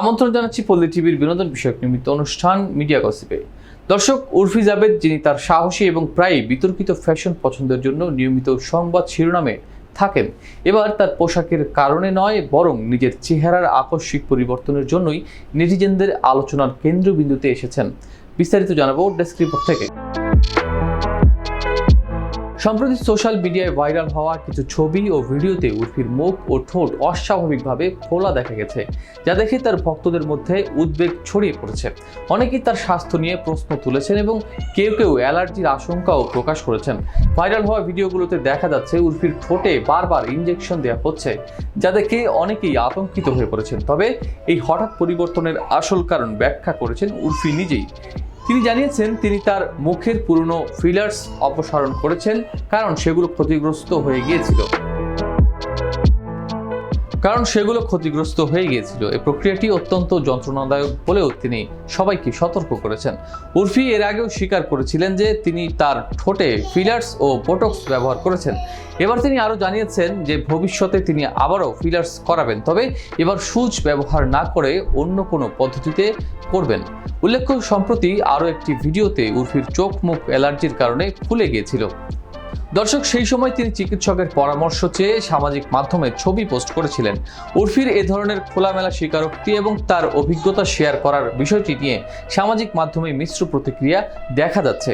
আমন্ত্রণ জানাচ্ছি পল্লী টিভির বিনোদন বিষয়ক নিমিত্ত অনুষ্ঠান মিডিয়া গসিপে দর্শক উর্ফি জাবেদ, যিনি তার সাহসী এবং প্রায় বিতর্কিত ফ্যাশন পছন্দের জন্য নিয়মিত সংবাদ শিরোনামে থাকেন, এবার তার পোশাকের কারণে নয়, বরং নিজের চেহারার আকস্মিক পরিবর্তনের জন্যই নেটিজেনদের আলোচনার কেন্দ্রবিন্দুতে এসেছেন। বিস্তারিত জানাব ডেস্ক রিপোর্ট থেকে। সম্প্রতি সোশ্যাল মিডিয়ায় ভাইরাল হওয়া কিছু ছবি ও ভিডিওতে উর্ফির মুখ ও ঠোঁট অস্বাভাবিকভাবে খোলা দেখা গেছে, যা দেখে তার ভক্তদের মধ্যে উদ্বেগ ছড়িয়ে পড়েছে। অনেকেই তার স্বাস্থ্য নিয়ে প্রশ্ন তুলেছেন এবং কেউ কেউ অ্যালার্জির আশঙ্কাও প্রকাশ করেছেন। ভাইরাল হওয়া ভিডিওগুলোতে দেখা যাচ্ছে উর্ফির ঠোঁটে বারবার ইঞ্জেকশন দেওয়া হচ্ছে, যা দেখে অনেকেই আতঙ্কিত হয়ে পড়েছেন। তবে এই হঠাৎ পরিবর্তনের আসল কারণ ব্যাখ্যা করেছেন উর্ফি নিজেই। তিনি জানিয়েছেন তিনি তার মুখের পুরনো ফিলার্স অপসারণ করেছেন কারণ সেগুলো ক্ষতিগ্রস্ত হয়ে গিয়েছিল। কারণ সেগুলো ক্ষতিগ্রস্ত হয়ে গিয়েছিল। এই প্রক্রিয়াটি অত্যন্ত যন্ত্রণাদায়ক বলেও তিনি সবাইকে সতর্ক করেছেন। উর্ফি এর আগেও স্বীকার করেছিলেন যে তিনি তার ঠোঁটে ফিলার্স ও বোটক্স ব্যবহার করেছেন। এবার তিনি আরও জানিয়েছেন যে ভবিষ্যতে তিনি আবারও ফিলার্স করাবেন, তবে এবার সুচ ব্যবহার না করে অন্য কোনো পদ্ধতিতে করবেন। উল্লেখ্য, সম্প্রতি আরও একটি ভিডিওতে উর্ফির চোখ মুখ অ্যালার্জির কারণে ফুলে গিয়েছিল। দর্শক, সেই সময় তিনি চিকিৎসকের পরামর্শ চেয়ে সামাজিক মাধ্যমে ছবি পোস্ট করেছিলেন। উর্ফির এ ধরনের খোলামেলা স্বীকারোক্তি এবং তার অভিজ্ঞতা শেয়ার করার বিষয়টি নিয়ে সামাজিক মাধ্যমে মিশ্র প্রতিক্রিয়া দেখা যাচ্ছে।